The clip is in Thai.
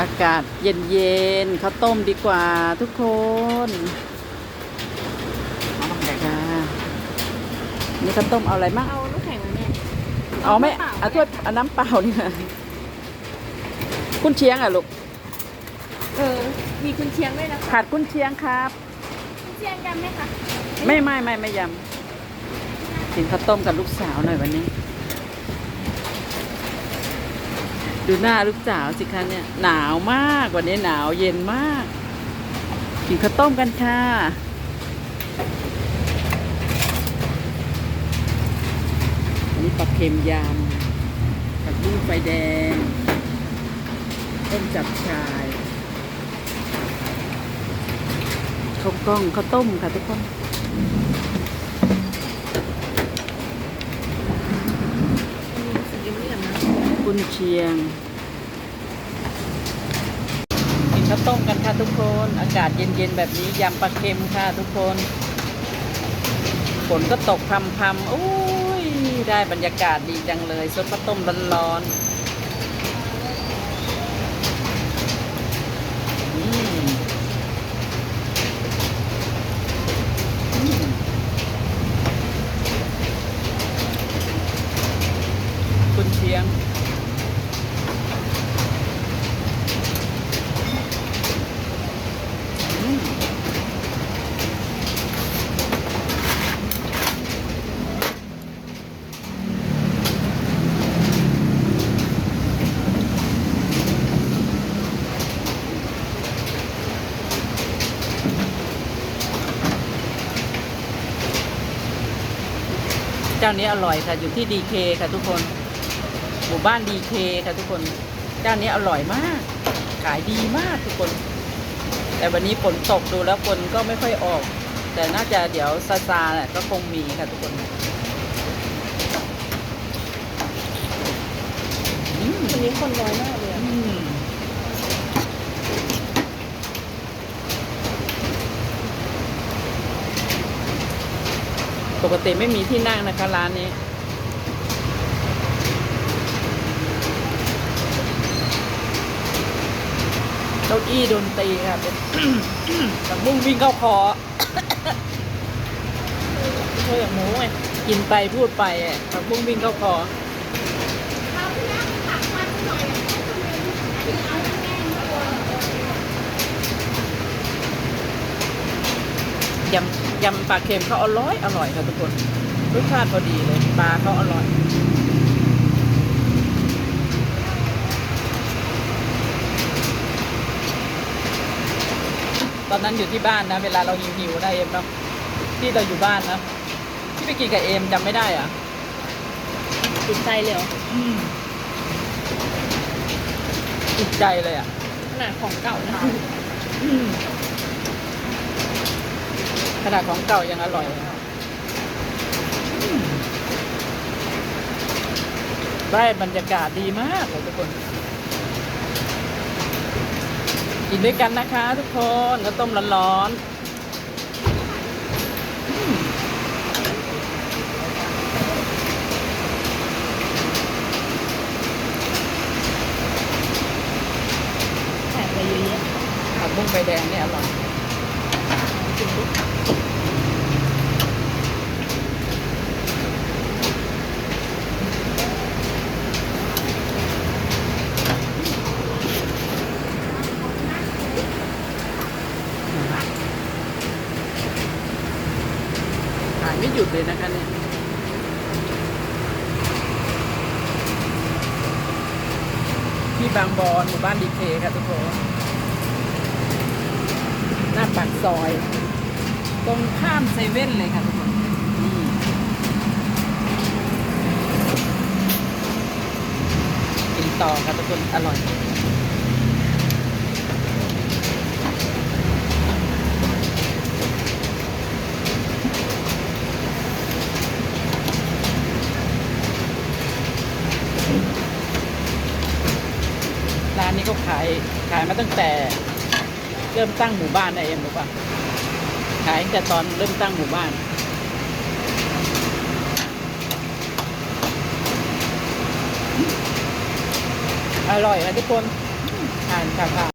อากาศเย็นๆข้าวต้มดีกว่าทุกคนน้ำแข็งค่ะนี่ข้าวต้มเอาอะไรมั่งเอาลูกแข่งมาแม่เอาไหม่เอาถ้วยเอาน้ำเปล่านี่ค่ะคุณเชียงอะลูก เออ มีคุณเชียงด้วยนะคะขาดคุณเชียงครับ คุณเชียงจำไหมคะ ไม่ไม่ไม่ไม่ยำกินข้าวต้มกับลูกสาวหน่อยวันนี้ ดูหน้าลูกสาวสิคะเนี่ย หนาวมากวันนี้หนาวเย็นมาก กินข้าวต้มกันค่ะ อันนี้ปลาเค็มยำกับลูกไฟแดง ต้มจับชายข้าวกล้องข้าวต้มค่ะทุกคน สีเหลืองนะ กุนเชียง กินข้าวต้มกันค่ะทุกคน อากาศเย็นๆแบบนี้ยำปลาเค็มค่ะทุกคนฝนก็ตกพรำๆโอ้ยได้บรรยากาศดีจังเลยซดข้าวต้มร้อนๆกุนเชียง เจ้านี้อร่อยค่ะอยู่ที่ดีเคค่ะทุกคนหมู่บ้านดีเคค่ะทุกคนเจ้านี้อร่อยมาก ขายดีมากทุกคน แต่วันนี้ฝนตกดูแล้วคนก็ไม่ค่อยออก แต่น่าจะเดี๋ยวซาซาแหละก็คงมีค่ะทุกคนวันนี้คนน้อยมากเลยอะ อืม ปกติไม่มีที่นั่งนะคะร้านนี้เก้าอี้ดนตรีค่ะเป็นผักบุ้งวิ่งเข้าคอเพื่อหมูไงกินไปพูดไปอะผักบุ้งวิ่งเข้าคอ ยำยำปลาเค็มเขาอร่อยอร่อยค่ะทุกคนรสชาติพอดีเลยปลาเขาอร่อยตอนนั้นอยู่ที่บ้านนะ เวลาเราหิวหิวๆนะเอ็มเนาะที่เราอยู่บ้านนะที่ไปกินกับเอ็มจำไม่ได้อะติดใจเลยเหรออืมติดใจเลยอะขนาดของเก่านะคะอืม ขนาดของเก่ายังอร่อยได้บรรยากาศดีมากเลยทุกคน กินด้วยกันนะคะ ทุกคนก็ต้มร้อนๆแถมไปเยอะแยะผักบุ้งไฟแดงเนี่ยอร่อย ไม่หยุดเลยนะคะเนี่ยที่บางบอนหมู่บ้านดีเคค่ะทุกคนหน้าปากซอย ตรงข้ามเซเว่นเลยค่ะทุกคนนี่กินต่อค่ะทุกคน อร่อยร้านนี้ก็ขายขายมาตั้งแต่เริ่มตั้งหมู่บ้านนะเอ็มรู้ป่ะายตั้งแต่ตอนเริ่มตั้งหมู่บ้าน อร่อยนะทุกคนทานค่ะค่ะ